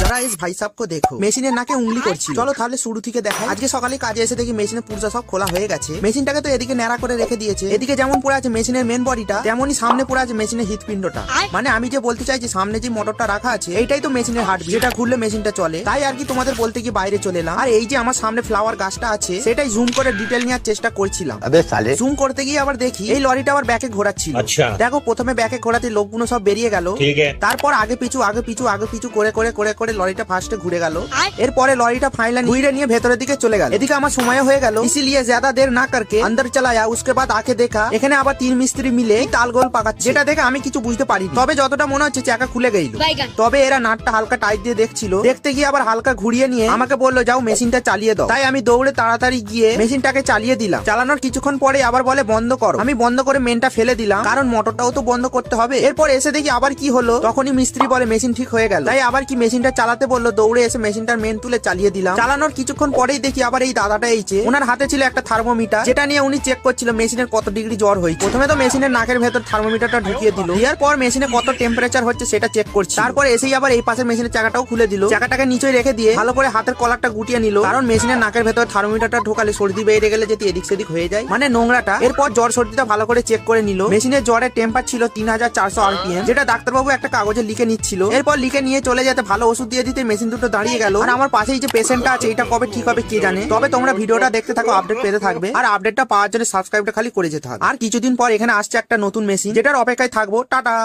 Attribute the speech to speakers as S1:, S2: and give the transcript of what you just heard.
S1: যারা इस ভাই সাহেবকে দেখো মেশিনের নাকে উঙ্গলি করছি চলো তাহলে শুরু থেকে দেখো আজকে সকালে কাজে এসে দেখি মেশিনের পুরজা সব খোলা হয়ে গেছে। মেশিনটাকে তো এদিকে ন্যাড়া করে রেখে দিয়েছে। এদিকে যেমন পড়ে আছে মেশিনের মেন বডিটা তেমনই সামনে পড়ে আছে মেশিনের হৃৎপিণ্ডটা। মানে আমি যে বলতে চাইছি সামনে যে মোটরটা রাখা আছে এইটাই তো মেশিনের হার্ট যেটা ঘুরলে মেশিনটা চলে। তাই আর কি তোমাদের বলতে কি বাইরে চলে এলাম। আর এই যে আমার সামনে ফ্লাওয়ার গাছটা আছে সেটাই জুম করে ডিটেল নেওয়ার চেষ্টা করছিলাম। জুম করতে গিয়ে আবার দেখি এই লরিটা আবার ব্যাকে ঘোরাচ্ছিল। দেখো প্রথমে ব্যাকে ঘোরাতে লোকগুলো সব বেরিয়ে গেল। তারপর আগে পিছু আগে পিছু আগে পিছু করে করে করে করে লরিটা ফার্স্টে ঘুরে গেল এরপরে লরিটা ফাইনালি ঘুরে নিয়ে ভেতরের দিকে চলে গেল এদিকে আমার সময় হয়ে গেল ইসিলিয়ে ज्यादा देर না करके अंदर चलाया उसके बाद आके देखा এখানে আবার তিন মিস্ত্রি মিলে এই তালগোল পাকাচ্ছে যেটা দেখে আমি কিছু বুঝতে পারি তবে যতটা মনে হচ্ছে চাকা খুলে গেল তবে এরা নাটটা হালকা টাইট দিয়ে দেখছিল দেখতে গিয়ে আবার হালকা ঘুরিয়ে নিয়ে আমাকে বললো যাও মেশিনটা চালিয়ে দাও তাই আমি দৌড়ে তাড়াতাড়ি গিয়ে মেশিনটাকে চালিয়ে দিলাম চালানোর কিছুক্ষণ পরে আবার বলে বন্ধ করো আমি বন্ধ করে মেনটা ফেলে দিলাম কারণ মোটরটাও তো বন্ধ করতে হবে এরপর এসে দেখি আবার কি হলো তখনই মিস্ত্রি বলে মেশিন ঠিক হয়ে গেল তাই আবার কি মেশিনটা চালাতে বলল, দৌড়ে এসে মেশিনটার মেন তুলে চালিয়ে দিলাম। চালানোর কিছুক্ষণ পরেই দেখি আবার এই দাদাটা এইছে ওনার হাতে ছিল একটা থার্মোমিটার যেটা নিয়ে উনি চেক করছিল মেশিনের কত ডিগ্রি জ্বর হয়েছে। প্রথমে তো মেশিনের নাকের ভেতর থার্মোমিটারটা ঢুকিয়ে দিল, দেওয়ার পর মেশিনে কত টেম্পারেচার হচ্ছে সেটা চেক করছি। তারপর এসেই আবার এই পাশের মেশিনের চাকাটাও খুলে দিল। চাকাটাকে নিচে রেখে দিয়ে ভালো করে হাতের কলারটা গুটিয়ে নিল, কারণ মেশিনের নাকের ভেতর থার্মোমিটারটা ঢোকালে সর্দি বেড়ে গেলে যদি এদিক সেদিক হয়ে যায়। মানে নোংরাটা। এরপর জ্বর সর্দিটা ভালো করে চেক করে নিল। মেশিনের জ্বরের টেম্পার ছিল তিন হাজার চারশো আরপিএম যেটা ডাক্তারবাবু একটা কাগজে লিখে নিচ্ছিল। এরপর লিখে নিয়ে চলে যেতে ভালো ওষুধ দিয়ে দিতে মেশিন দুটো দাঁড়িয়ে গেল। আর আমার পাশেই যে পেশেন্টটা আছে, এটা কবে ঠিক হবে কে জানে? তবে তোমরা ভিডিওটা দেখতে থাকো আপডেট পেতে থাকবে। আর আপডেটটা পাওয়ার জন্য সাবস্ক্রাইবটা খালি করে যেতে হবে। আর কিছুদিন পর এখানে আসছে একটা নতুন মেশিন যেটার অপেক্ষায় থাকব। টাটা!